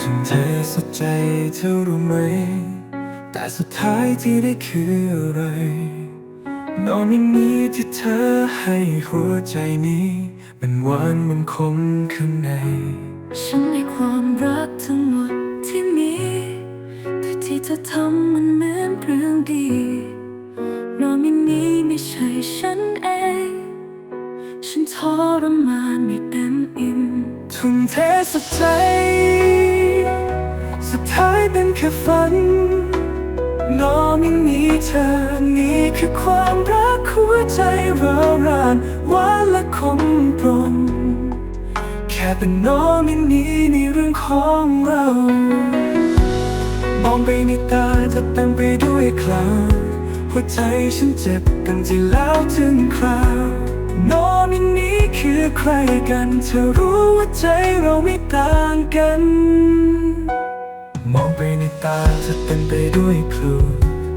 ถึงเธอสุดใจเธอรู้ไหม แต่สุดท้ายที่ได้คืออะไรนอนไม่มีที่เธอให้หัวใจนี้เป็นหวานมันคงข้างใน ฉันในความรักทั้ง ที่เธอทำมันเหมือนเรื่องดีนอนไม่นี้ไม่ใช่ฉันเอง ฉันทรมานไม่เต็มอิ่มทุ่มเทสุดใจ สุดท้ายเป็นแค่ฝันนอนไม่มีเธอนี่คือความรักหัวใจเรารานวานและคมกลมแค่เป็นนอนม่มีในเรื่องของเรา มองไปในตาจะเต็มไปด้วยคลาวหัวใจฉันเจ็บกันที่แล้วถึงคราวนอนมินี้คือใครกันเธอรู้ว่าใจเราไม่ต่างกัน มองไปในตาจะเต็มไปด้วยคลู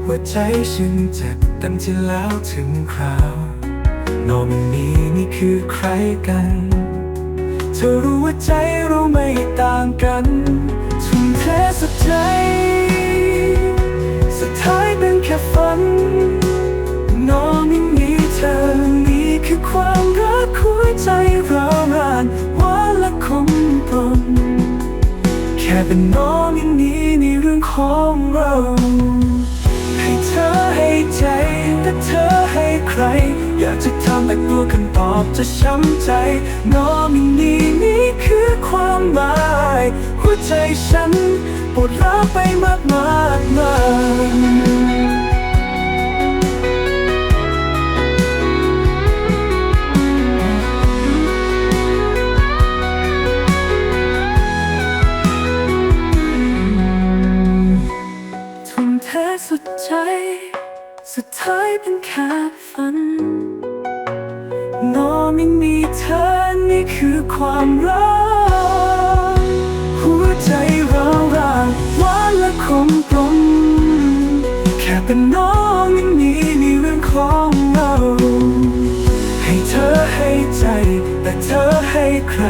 หัวใจฉันเจ็บเต็มที่แล้วถึงคราวนอนมินี้นี่คือใครกัน เธอรู้ว่าใจเราไม่ต่าง เป็นน้อนไม่มีในเรื่องของเรา ให้เธอให้ใจ แต่เธอให้ใคร อยากจะทำแต่กลัวคำตอบจะช้ำใจ น้อมินีนี่คือความหมาย หัวใจฉันปวดร้าวไปมากมากมาก สุดท้ายเป็นแค่ฝันนอมินีเธอนี่คือความรัก หัวใจเรารางหวานและคมกลม แค่เป็นน้องมินีในเรื่องของเรา ให้เธอให้ใจ แต่เธอให้ใคร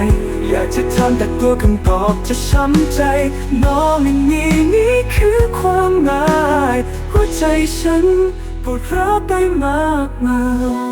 อยากจะทำแต่กลัวคำตอบจะช้ำใจ น้องมินีนี่คือความหมาย หัวใจฉันปวดร้าวไปมากมาย